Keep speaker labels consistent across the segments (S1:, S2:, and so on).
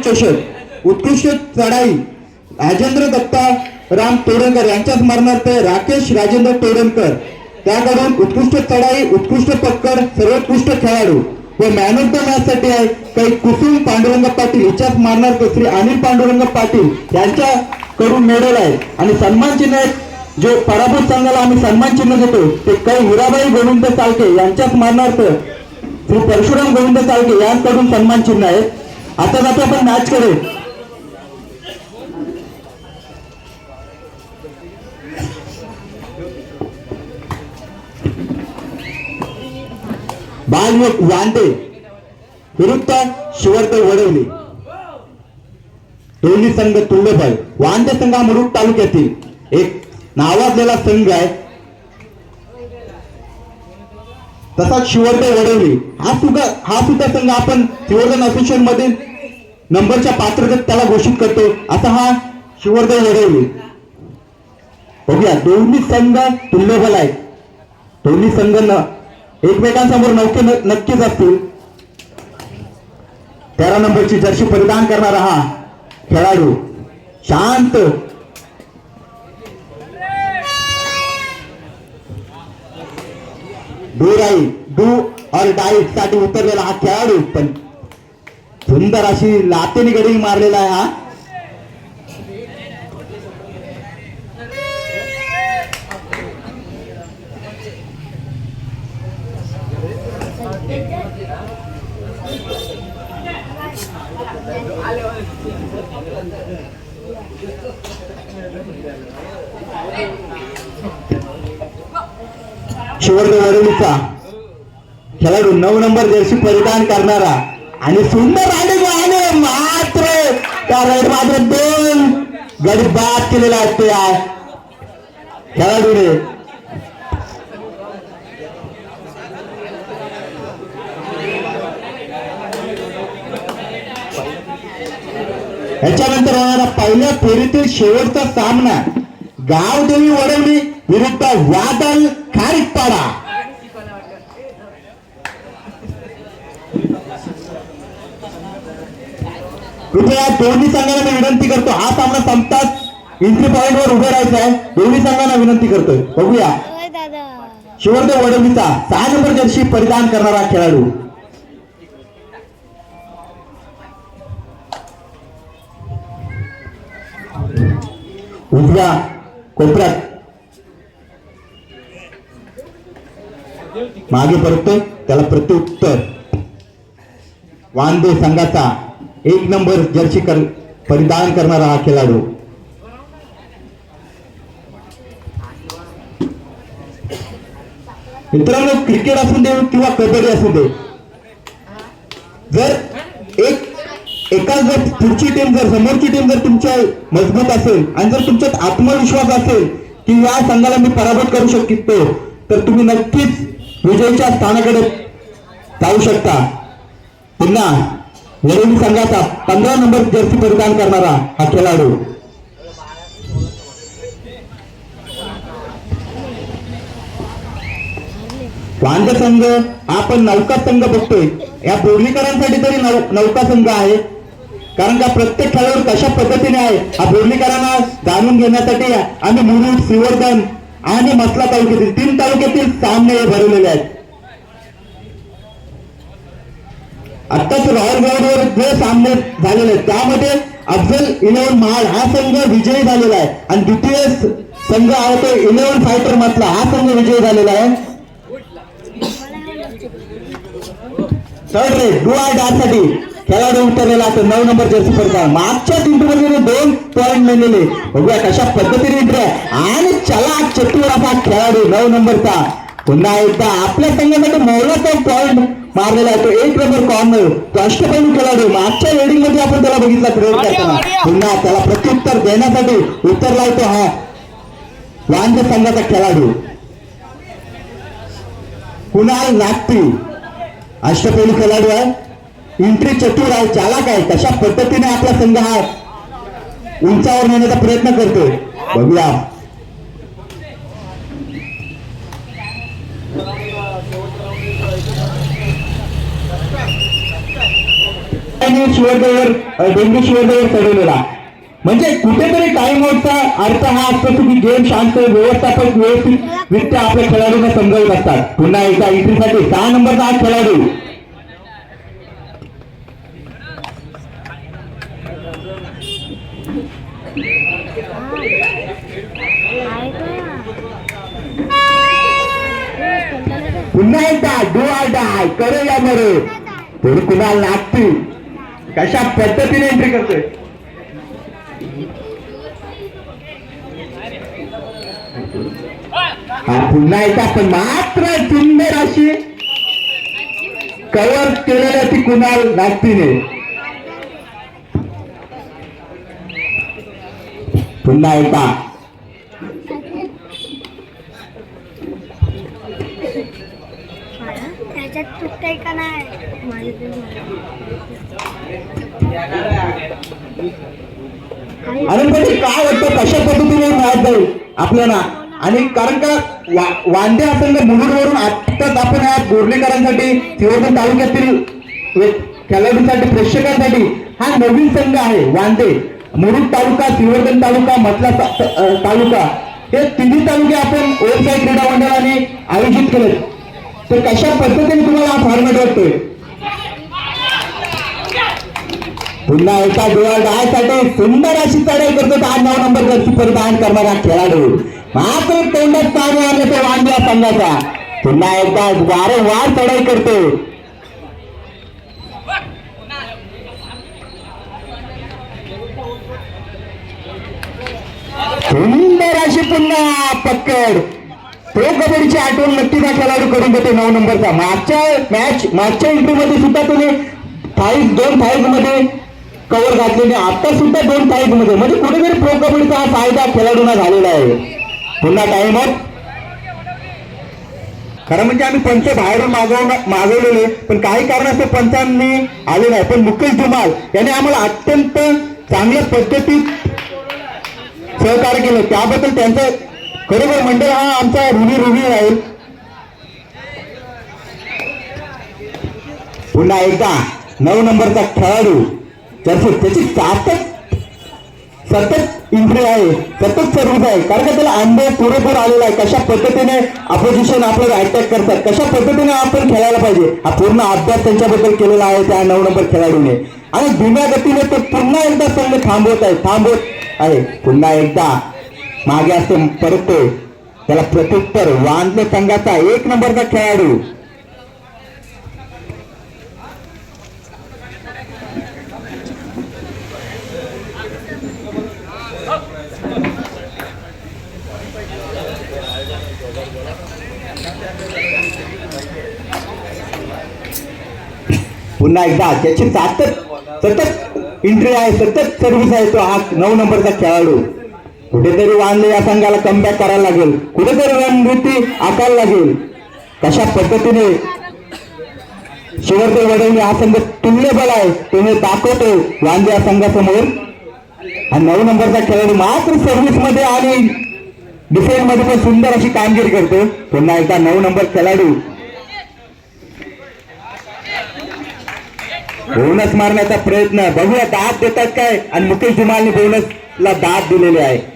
S1: चषक उत्कृष्ट चढाई. राजेंद्र दत्ता राम तोरणकर यांच्या स्मरणार्थ राकेश राजेंद्र तोरणकर त्याकडून उत्कृष्ट चढाई उत्कृष्ट पक्कड सर्वोत्कृष्ट खेळाडू. व मॅन ऑफ द मॅच साठी आहे काही कुसुम पांडुरंग पाटील. हिच्या स्मरणार्थ श्री अनिल पांडुरंग पाटील यांच्याकडून मेडल आहे. आणि सन्मान चिन्ह जो पराभूत संघाला आम्ही सन्मान चिन्ह देतो ते काही हिराबाई गोविंद चालके यांच्या स्मरणार्थ श्री परशुराम गोविंद चालके यांकडून सन्मान चिन्ह आहे आता जातो आपण मॅच कडे. बालमुख वांदे. विरुद्ध शिवर्ध वडवली. दोन्ही संघ तुल्यबळ वांदे संघ हा मुरुड तालुक्यातील एक नावाजलेला संघ आहे. तसाच शिवर्धन वडवली. हा सुद्धा हा सुद्धा संघ आपण शिवर्धन असोसिएशनमध्ये नंबरच्या पात्रतेत त्याला घोषित करतो. असा हा शिवर्धन वडवली बघूया दोन्ही संघ तुल्यबल आहेत. दोन्ही संघ न एकमेकांसमोर नौके नक्कीच असतील. तेरा नंबरची जर्सी परिधान करणारा हा खेळाडू शांत. डू राई डू और डाईटसाठी उतरलेला हा खेळाडू पण सुंदर अशी लातीने गडी मारलेला आहे हा. शिवर्ग वडवलीचा खेळाडू नऊ नंबर जर्सी परिधान करणारा. आणि सुंदर आणि आणि मात्र त्या रेड मात्र दोन गडी बाद केलेला आहे त्या खेळाडूने याच्यानंतर होणारा पहिल्या फेरीतील शेवटचा सामना गावदेवी वडवली विरुद्ध वादल खारीकपाडा कृपया दोन्ही संघांना मी विनंती करतो हा सामना संपताच एंट्री पॉइंट वर उभे राहायचं आहे. दोन्ही संघांना विनंती करतोय. बघूया. शिवर्धन वडवलीचा सहा नंबर जर्सी परिधान करणारा खेळाडू. उजव्या कोपऱ्यात. मागे परतोय त्याला प्रत्युत्तर. वांदे संघाचा एक नंबर जर्सी कर परिधान करणारा हा खेळाडू. मित्रांनो क्रिकेट असू दे किंवा कबड्डी असू दे जर एक एका जर पुढची टीम जर समोरची टीम जर तुमच्या मजबूत असेल आणि जर तुमच्यात आत्मविश्वास असेल की या संघाला मी पराभूत करू शकतो तर तुम्ही नक्कीच विजयच्या स्थानाकडे जाऊ शकता. पुन्हा वरुण संघाचा पंधरा नंबर जर्सी परिधान करणारा हा खेळाडू. वांद संघ आपण नौका संघ बघतोय. या बोर्लीकरांसाठी तरी नौका संघ आहे. कारण का प्रत्येक खेळाडू कशा पद्धतीने आहे हा बोर्लीकरांना जाणून घेण्यासाठी आम्ही मुरुड श्रीवर्धन आणि मसला तालुक्यातील तीन तालुक्यातील सामने भरवलेले आहेत. आत्ताच रॉयल ग्राउंडवर जे सामने झालेले आहेत. त्यामध्ये अफजल इलेव्हन महाड हा संघ विजयी झालेला आहे. आणि द्वितीय संघ आहे तो इलेव्हन फायटर मधला. हा संघ विजयी झालेला आहे. थर्ड रे डू आरसाठी खेळाडू उतरलेला असतो नऊ नंबर जर्सी परिधान मागच्या इंटरमध्ये दोन पॉईंट मिळलेले बघूया कशा पद्धतीने इंटर आहे. आणि चला चतुर असा खेळाडू नऊ नंबरचा. पुन्हा एकदा आपल्या संघासाठी मोलाचा पॉईंट मारलेला आहे तो. एक नंबर कॉर्नर तो अष्टपैलू खेळाडू. मागच्या रेडिंगमध्ये आपण त्याला बघितला प्रयोग करताना पुन्हा त्याला प्रत्युत्तर देण्यासाठी उतरला तो हा. वांज संघाचा खेळाडू. कुणाल नागती अष्टपैलू खेळाडू आहे. एंट्री चतुर आहे. चालाक आहे. कशा पद्धतीने आपला संघ हा उंचावर नेण्याचा प्रयत्न करतोय? बघूया. आणि शिवरदेवर डेंग्यू शिवरदेवर चढवलेला. म्हणजे कुठेतरी टाइम आउटचा अर्थ हा असतो की गेम शांत व्यवस्थापक व्यवस्थितरित्या आपल्या खेळाडूंना समजावत असतात. पुन्हा एकदा एंट्रीसाठी सहा नंबरचा हा खेळाडू. पुन्हा एकदा डो आर डाय करे या मरे. तरी कुणाला लागतील कशा पद्धतीने एंट्री करतोय? पुन्हा एकदा पण मात्र सुंदर अशी कव्हर केलेल्या ती कुणाल लागतीने पुन्हा एकदा.
S2: त्याच्यात तुटतंय का नाही?
S1: अरे काय वाटतं कशा पद्धतीने राहत जाईल आपल्याला? आणि कारण का वांदे असंग मुलुंडवरून आत्ताच आपण या बोर्लेकरांसाठी सिंहगड तालुक्यातील खेळाडूंसाठी प्रेक्षकांसाठी हा नवीन संघ आहे वांदे. मुरुड तालुका सिंहगड तालुका मतला तालुका. हे तिन्ही तालुके आपण ओरसाई क्रीडा मंडळाने आयोजित केले तर कशा पद्धतीने तुम्हाला हा फॉर्मॅट वाटतोय? पुन्हा एका डोळा डाळासाठी सुंदर अशी चढाई करतो तो आज नऊ नंबर जर्सी परिधान करणारा खेळाडू. मात्र तोंडात पाणी आले तो संघाचा. पुन्हा एकदा वारंवार चढाई करतो. सुंदर अशी पुन्हा पक्कड प्रो कबड्डीची आठवण नक्की त्या खेळाडू करून देते नऊ नंबरचा. मागच्या मॅच मागच्या एंट्री सुद्धा तुम्ही फाईव्ह दोन फाईव्हमध्ये कव्हर घातलेली. आता सुद्धा दोन फाईव्हमध्ये. म्हणजे कुठेतरी प्रो कबड्डीचा हा फायदा खेळाडूंना झालेला आहे. पुन्हा टाइम खरं म्हणजे आम्ही पंच बाहेरून मागव मागवलेले पण काही कारणास्तव पंचांनी आले नाही. पण मुकेश धुमाल याने आम्हाला अत्यंत चांगल्या पद्धतीत सहकार्य केलं. त्याबद्दल त्यांचं बरोबर मंडळ म्हणजे हा आमचा ऋणी ऋणी राहील पुन्हा एकदा नऊ नंबरचा खेळाडू. त्याची त्याची सतत सतत इंट्री आहे सतत सर्विस आहे. कारण का त्याला अनुभव पुरेपूर आलेला आहे. कशा पद्धतीने अपोजिशन आपल्याला अटॅक करतात कशा पद्धतीने आपण खेळायला पाहिजे हा पूर्ण अभ्यास त्यांच्याबद्दल केलेला आहे त्या नऊ नंबर खेळाडूने. आणि धीम्या गतीने ते पुन्हा एकदा संघ थांबवत आहे थांबवत आहे. पुन्हा एकदा मागे असतो परतो त्याला प्रत्युत्तर वांदे संघाचा एक नंबरचा खेळाडू. पुन्हा एकदा त्याची सतत सतत एंट्री आहे सतत सर्व्हिस आहे तो हा नऊ नंबरचा खेळाडू. कुठेतरी वांदे या संघाला कमबॅक करायला लागेल. कुठेतरी रणनीती आकायला लागेल. कशा पद्धतीने शिवरदेव वडील हा संघ तुल्यबल आहे तुम्ही दाखवतो वांदे या संघासमोर. हा नऊ नंबरचा खेळाडू मात्र सर्व्हिसमध्ये आणि डिफेन्समध्ये पण सुंदर अशी कामगिरी करतो. पुन्हा एकदा नऊ नंबर खेळाडू. बोनस मारण्याचा प्रयत्न. बघूया दाद देतात काय? आणि मुकेश धुमालने बोनसला दाद दिलेले आहे.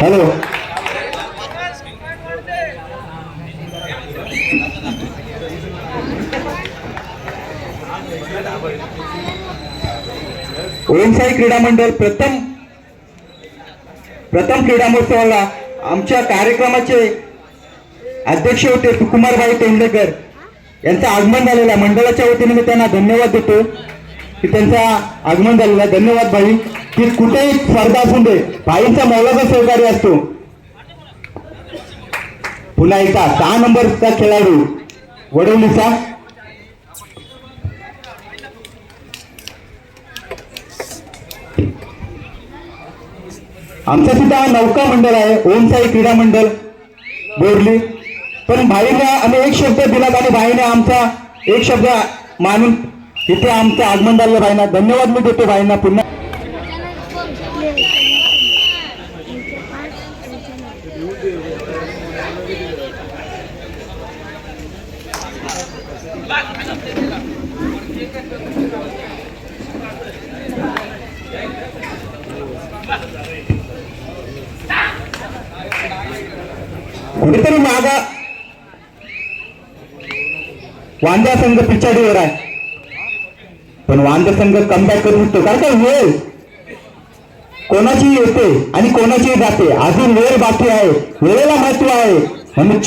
S1: हॅलो. ओमसाई क्रीडा मंडळ प्रथम प्रथम क्रीडा महोत्सवाला आमच्या कार्यक्रमाचे अध्यक्ष होते सुकुमारबाई तेंडकर यांचं आगमन झालेलं आहे. मंडळाच्या वतीने मी त्यांना धन्यवाद देतो. की त्यांचा आगमन झालेला आहे. धन्यवाद भाई. की कुठेही स्पर्धा असून दे. भाईंचा मौलाचा सहकारी असतो. पुन्हा एकदा सहा नंबरचा खेळाडू. वडवलीचा. आमचा सुद्धा नौका मंडळ आहे. ओमसाई क्रीडा मंडळ बोरली. पण भाईने आम्ही एक शब्द दिला आणि भाईने आमचा एक शब्द मानून इथे आमचं आगमन झालं भाईना धन्यवाद मी देतो भाईंना. पुन्हा कुठेतरी माझा वांद्या संघ पिछाडीवर आहे. पण वांदा संघ कमबॅक करू शकतो कारण का वेळ? कोणाची येते आणि कोणाची जाते? अजून वेळ बाकी आहे. वेळेला महत्त्व आहे. म्हणून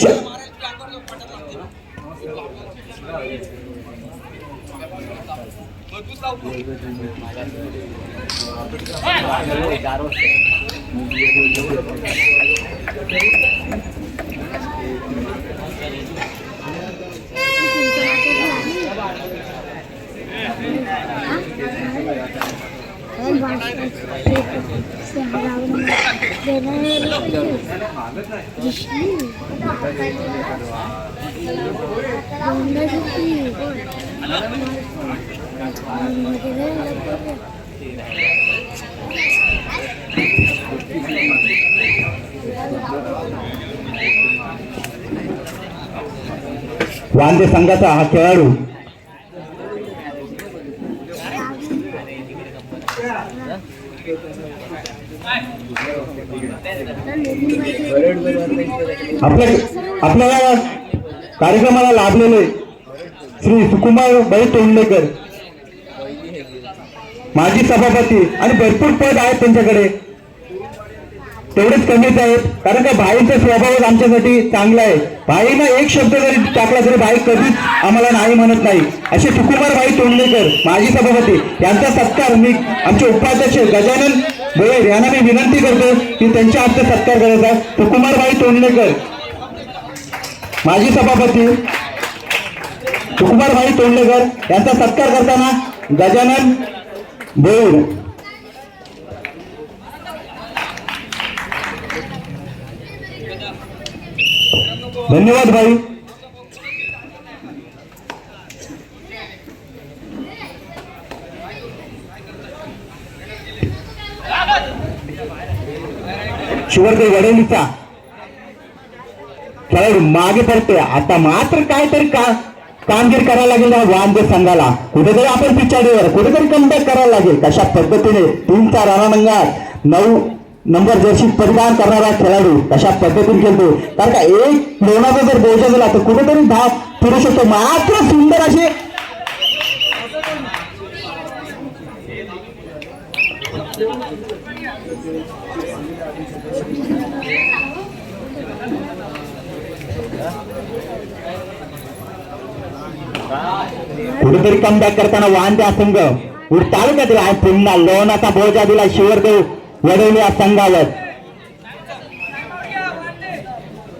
S1: च- वांदे संघाचा हा खेळाडू आपल्या आपल्याला कार्यक्रमाला लाभलेले श्री सुकुमार बाई तोंडलेकर माजी सभापती आणि भरपूर पद आहेत त्यांच्याकडे. तेवढेच कमीच आहेत. कारण का भाईचा स्वभावच आमच्यासाठी चांगला आहे. भाईनं एक शब्द जरी टाकला तरी भाई कधीच आम्हाला नाही म्हणत नाही. असे सुकुमार भाई तोंडलेकर माजी सभापती यांचा सत्कार मी आमचे उपाध्यक्ष गजानन गोयल यांना मी विनंती करतो की त्यांच्या हस्ते सत्कार करायचा. सुकुमार भाई तोंडलेकर माजी सभापती सुकुमार भाई तोंडलेकर यांचा सत्कार करताना गजानन बोर धन्यवाद भाई. शिवर्धे वडोलीचा खेळाडू मागे पडतोय आता मात्र काहीतरी का कामगिरी करायला लागेल ना वांदे संघाला. कुठेतरी आपण पिछाडीवर कुठेतरी कमबॅक करायला लागेल. कशा पद्धतीने तीनचा रणरंगात नऊ नंबर जर्सी परिधान करणारा खेळाडू कशा पद्धतीने खेळतो. कारण का एक लोणाचा जर बोजा झाला तर कुठेतरी धाव फिरू शकतो. मात्र सुंदर असे कुठेतरी कमबॅक करताना वांद्या संघ. उर तालुक्यातील आहे पुन्हा लोणाचा बोजा दिला शिवरदेव. वडवली या संघावर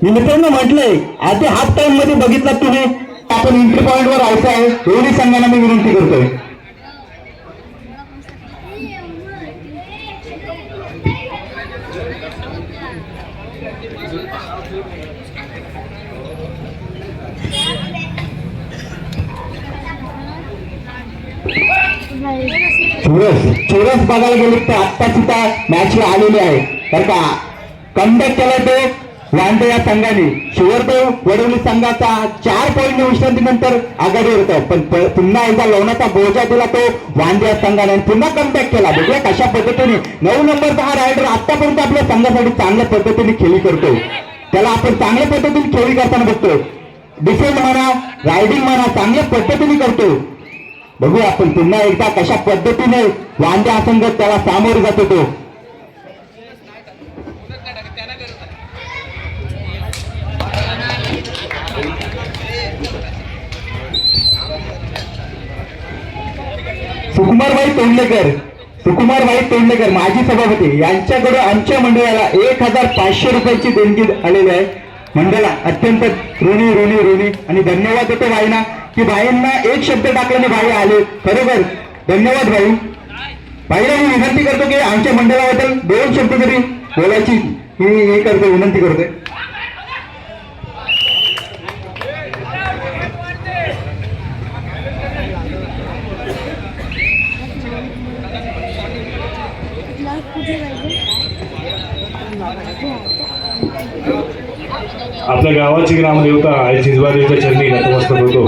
S1: मी मित्रांनो म्हटलंय आधी हाफ टाइममध्ये बघितलं तुम्ही आपण एंट्री पॉइंट वर राहायचं आहे एवढी संघांना मी विनंती करतोय. चोरस चोरस बघायला गेले तर आत्ता सुद्धा मॅचला आलेली आहे. तर का? कमबॅक केला तो वांडे या संघाने. शिवरदेव वडवली संघाचा चार पॉईंट विश्रांतीनंतर आघाडी होतो. पण पुन्हा एकदा लोणाचा बोजा दिला तो वांडे या संघाने पुन्हा कमबॅक केला. बघूया कशा पद्धतीने. नऊ नंबरचा हा रायडर आतापर्यंत आपल्या संघासाठी चांगल्या पद्धतीने खेळी करतो त्याला आपण चांगल्या पद्धतीने खेळी करताना बघतो डिफेंड म्हणा रायडिंग म्हणा चांगल्या पद्धतीने करतो बघूया आपण पुन्हा एकदा कशा पद्धतीने वांद्या असंगत त्याला सामोरे जात होतो सुकुमारबाई तोंडलेकर सुकुमारबाई तोंडलेकर माजी सभापती यांच्याकडे आमच्या मंडळाला एक हजार पाचशे रुपयाची देणगी आलेली आहे. मंडळा अत्यंत ऋणी ऋणी ऋणी आणि धन्यवाद देतो वाईना की भाईंना एक शब्द टाकल्याने भाई आले. खरोखर धन्यवाद भाई. भाईला मी विनंती करतो की आमच्या मंडळाबद्दल दोन शब्द तरी बोलायची. मी हे करतो विनंती करतोय
S3: आपल्या गावाची ग्रामदेवता आई जिजबादेवीच्या चरणी नतमस्तक होतो.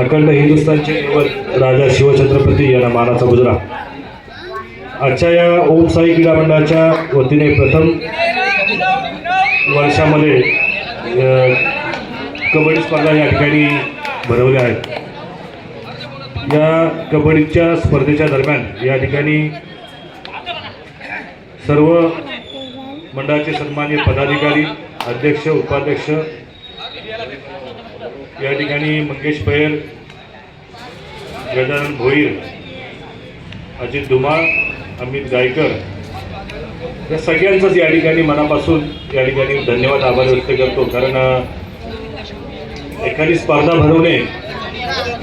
S3: अखंड हिंदुस्थानचे दैवत राजा शिवछत्रपती यांना मानाचा मुजरा आजच्या या ओम साई क्रीडा मंडळाच्या वतीने प्रथम वर्षामध्ये कबड्डी स्पर्धा या ठिकाणी भरवल्या आहेत. या कबड्डीच्या स्पर्धेच्या दरम्यान या ठिकाणी सर्व मंडळाचे सन्मान्य पदाधिकारी अध्यक्ष उपाध्यक्ष या ठिकाणी मंगेश पैर गजानन भोईर अजित धुमाळ अमित गायकर या सगळ्यांचंच या ठिकाणी मनापासून या ठिकाणी धन्यवाद आभार व्यक्त करतो. कारण एखादी स्पर्धा भरवणे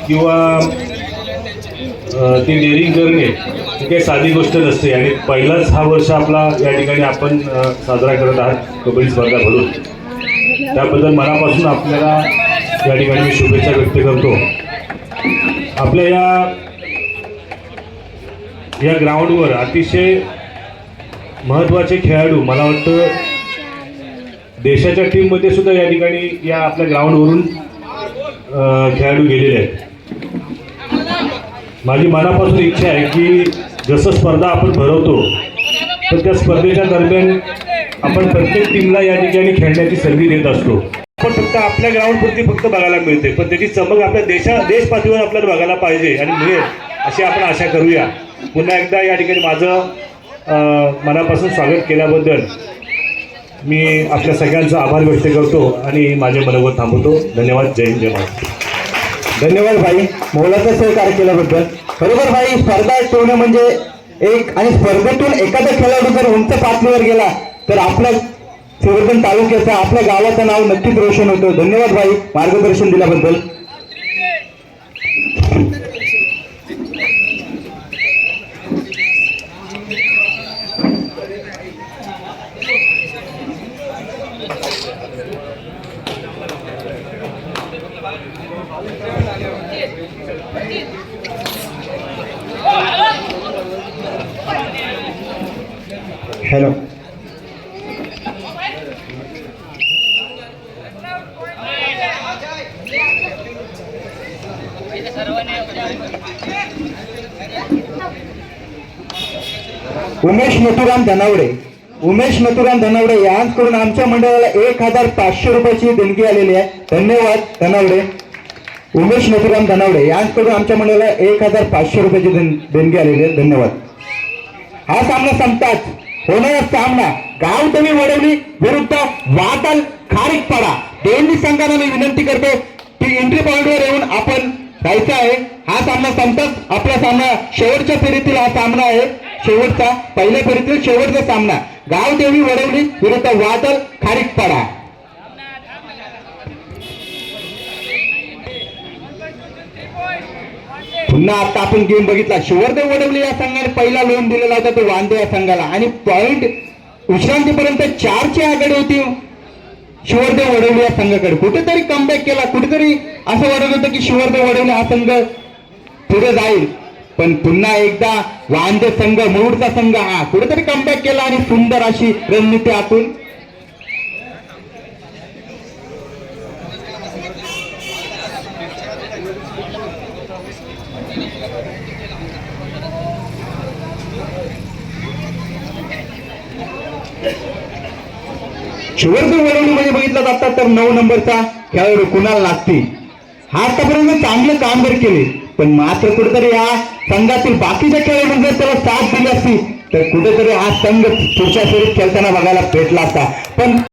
S3: किंवा ती डेअरिंग करणे ही काही साधी गोष्ट नसते. आणि पहिलाच हा वर्ष आपला या ठिकाणी आपण साजरा करत आहात कबड्डी स्पर्धा भरून. त्याबद्दल मनापासून आपल्याला या ठिकाणी मी शुभेच्छा व्यक्त करतो. आपल्या या या ग्राउंडवर अतिशय महत्त्वाचे खेळाडू मला वाटतं देशाच्या टीममध्ये सुद्धा या ठिकाणी या आपल्या ग्राउंडवरून खेळाडू गेलेले आहेत. माझी मनापासून इच्छा आहे की जसं स्पर्धा आपण भरवतो तर त्या स्पर्धेच्या दरम्यान आपण प्रत्येक टीमला या ठिकाणी खेळण्याची संधी देत असतो. आपण फक्त आपल्या ग्राउंडपुरती फक्त बघायला मिळते. पण त्याची चमक आपल्या देशा देश पातळीवर आपल्याला बघायला पाहिजे. आणि मिळेल अशी आपण आशा करूया. पुन्हा एकदा या ठिकाणी माझं मनापासून स्वागत केल्याबद्दल मी आपल्या सगळ्यांचा आभार व्यक्त करतो आणि माझे मनोगत थांबवतो. धन्यवाद. जय हिंद जय महाराज
S1: धन्यवाद भाई. मोलाचा सहकार्य केल्याबद्दल. बरोबर भाई स्पर्धा ठेवणं म्हणजे एक आणि स्पर्धेतून एखादा खेळाडू जर उंच पातळीवर गेला तर आपल्या सिवर्धन तालुक्याचं आपल्या गावाचं नाव नक्कीच रोशन होतं. धन्यवाद भाई मार्गदर्शन दिल्याबद्दल. हॅलो. उमेश नथुराम धनावडे. उमेश नथुराम धनावडे यांकडून आमच्या मंडळाला एक हजार पाचशे रुपयाची देणगी आलेली आहे. धन्यवाद धनावडे. उमेश नथुराम धनावडे यांकडून आमच्या मंडळाला एक हजार पाचशे रुपयाची देणगी आलेली आहे. धन्यवाद. हा सामना संपताच. होणारा सामना. गाव तुम्ही वडवली विरुद्ध वादल खारीकपाडा दोन्ही संघांना मी विनंती करतो की एंट्री पॉईंटवर येऊन आपण जायचं आहे. हा सामना संपताच. आपला सामना शेवटच्या फेरीतील हा सामना आहे. शेवटचा पहिल्या फेरीतील शेवटचा सामना. गावदेवी वडवली विरुद्ध वादल खारीकपाडा पुन्हा आता आपण गेम बघितला. शिवर्देव वडवली या संघाने पहिला लोन दिलेला होता तो वांदे या संघाला. आणि पॉइंट विश्रांतीपर्यंत चारची आघाडी होती. शिवरदेव वडवली या संघाकडे. कुठेतरी कमबॅक केला. कुठेतरी असं वाटत होतं की शिवरदेव वडवली हा संघ पुढे जाईल. पण पुन्हा एकदा वांदे संघ मूळचा संघ हा कुठेतरी कमबॅक केला आणि सुंदर अशी रणनीती आतून. शिवर्देव वडवली म्हणजे जातात तर नऊ नंबरचा खेळाडू कुणाला लागतील? हा आतापर्यंत चांगले कामगिरी केले. पण मात्र कुठेतरी या संघातील बाकीच्या खेळाडूंनी जर त्याला साथ दिली असती तर कुठेतरी हा संघ पुढच्या फेरीत खेळताना बघायला भेटला असता. पण